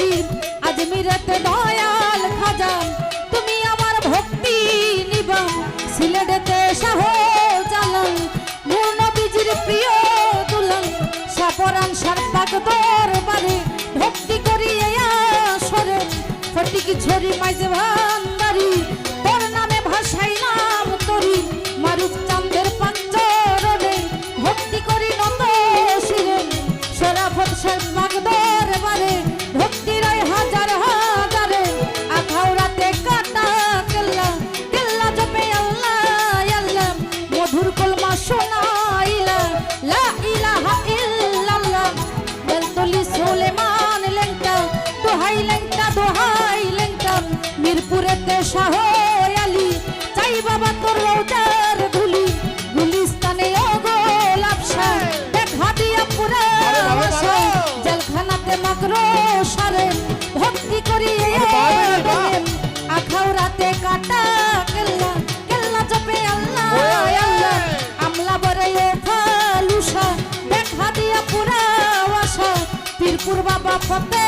মিরপুরেতে দয়াল খাজা। তুমি আমার ভক্তি নিবাম সিলেটেতে শাহ জালাল নূর নবীজির প্রিয় দুলাল, সাপরান সারপাক দরবারে ভক্তি করি এই আসরে। ফটিক ঝরি মাইজে ভান্ডারি, তোর নামে ভাষাই নাম তরি। মারুফ চান্দের পাঞ্চরণে ভক্তি করি নত শিরে। সরাফত সারপাক দরবারে ভক্তি শাহ আলী চাই বাবা তোর রৌদার ধুলি। গুলিস্তানে ও গোলাপশা দেখা দিয়া পুরা জেলখানাতে মাকরো সারে ভক্তি করি আখাউরাতে কাটা কেল্লা কেল্লা জপে আল্লাহ আল্লাহ। আমলা বরে ফালুসা দেখা দিয়া পুরা আশা পীরপুর বাবা ফতে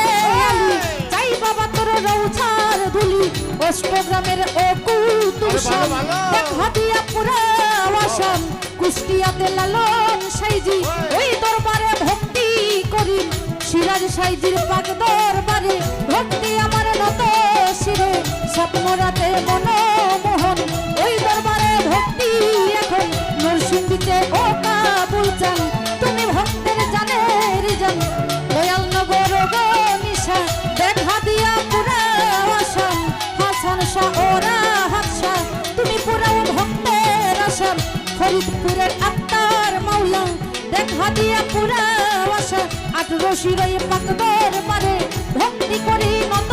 আলী চাই বাবা তোর রৌছার ধুলি প্রোগ্রামের ও কুতুষা দেখা দিয়া পুরা আশা কুষ্টিয়াতে লালন সাইজি ওই দরবারে ভক্তি করি সিরাজ সাইজির পাক দরবারে ভক্তি আমার নত শিরে স্বপ্ন রাতে ফরিদপুরের আত্মার মাওলা, দেখা দিয়া পুরা আশা আঠেরো শিরোয় পাক দরবারে ভক্তি করি নত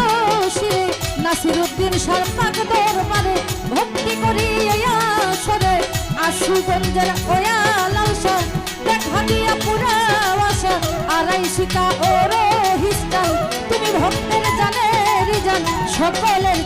শিরে। নাসিরুদ্দিন সার পাক দরবারে ভক্তি করি আসরে। আশুগঞ্জের ওয়া লালসা, দেখা দিয়া পুরা আশা আড়াই শিকা ও রহিস্টাল তুমি ভক্তের জান, সকলের